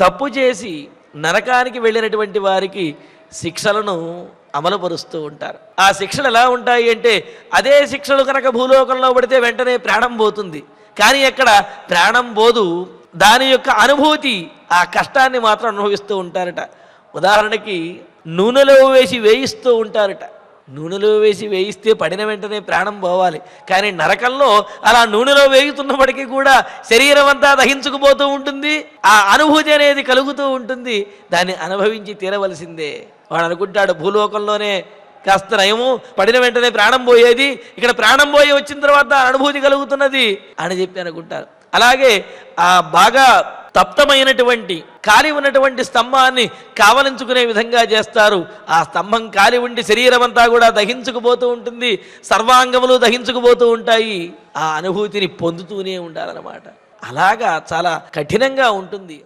తప్పు చేసి నరకానికి వెళ్ళినటువంటి వారికి శిక్షలను అమలుపరుస్తూ ఉంటారు. ఆ శిక్షలు ఎలా ఉంటాయి అంటే అదే శిక్షలు కనుక భూలోకంలో పడితే వెంటనే ప్రాణం పోతుంది. కానీ అక్కడ ప్రాణం పోదు. దాని యొక్క అనుభూతి ఆ కష్టాన్ని మాత్రం అనుభవిస్తూ ఉంటారట. ఉదాహరణకి నూనెలో వేసి వేయిస్తూ ఉంటారట. నూనెలో వేసి వేయిస్తే పడిన వెంటనే ప్రాణం పోవాలి. కానీ నరకంలో అలా నూనెలో వేయుతున్నప్పటికీ కూడా శరీరం అంతా దహించుకుపోతూ ఉంటుంది. ఆ అనుభూతి అనేది కలుగుతూ ఉంటుంది. దాన్ని అనుభవించి తీరవలసిందే. వాడు అనుకుంటాడు భూలోకంలోనే కాస్త నయము పడిన వెంటనే ప్రాణం పోయేది. ఇక్కడ ప్రాణం పోయి వచ్చిన తర్వాత అనుభూతి కలుగుతున్నది అని చెప్పి అనుకుంటారు. అలాగే ఆ బాగా తప్తమైనటువంటి కాలి ఉన్నటువంటి స్తంభాన్ని కావలించుకునే విధంగా చేస్తారు. ఆ స్తంభం కాలి ఉండి శరీరం అంతా కూడా దహించుకుపోతూ ఉంటుంది సర్వాంగములు దహించుకుపోతూ ఉంటాయి. ఆ అనుభూతిని పొందుతూనే ఉండాలన్నమాట. అలాగా చాలా కఠినంగా ఉంటుంది.